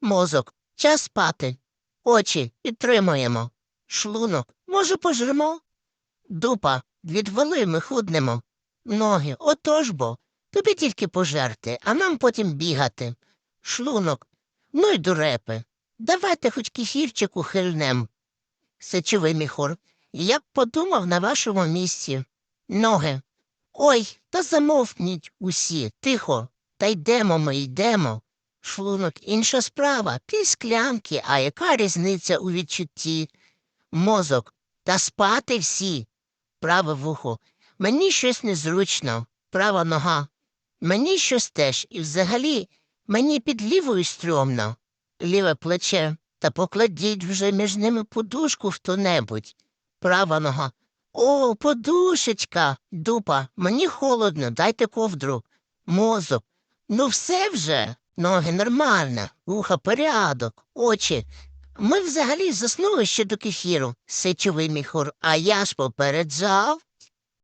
Мозок. Час спати. Очі підтримуємо. Шлунок. Може, пожремо? Дупа. Відвали, ми худнемо. Ноги. Отож бо. Тобі тільки пожерти, а нам потім бігати. Шлунок. Ну й дурепи. Давайте хоч кефірчику хильнем. Сечовий міхор. Я б подумав на вашому місці. Ноги. Ой, та замовкніть усі, тихо. Та йдемо ми, йдемо. Шлунок інша справа, пів склянки, а яка різниця у відчутті? Мозок. Та спати всі. Праве вухо. Мені щось незручно. Права нога. Мені щось теж, і взагалі мені під лівою стрьомно. Ліве плече. Та покладіть вже між ними подушку в хто-небудь. Права нога. О, подушечка, дупа, мені холодно, дайте ковдру. Мозок. Ну все вже. Ноги нормально, вуха порядок, очі. Ми взагалі заснули ще до кефіру, сечовий міхур, а я ж попереджав.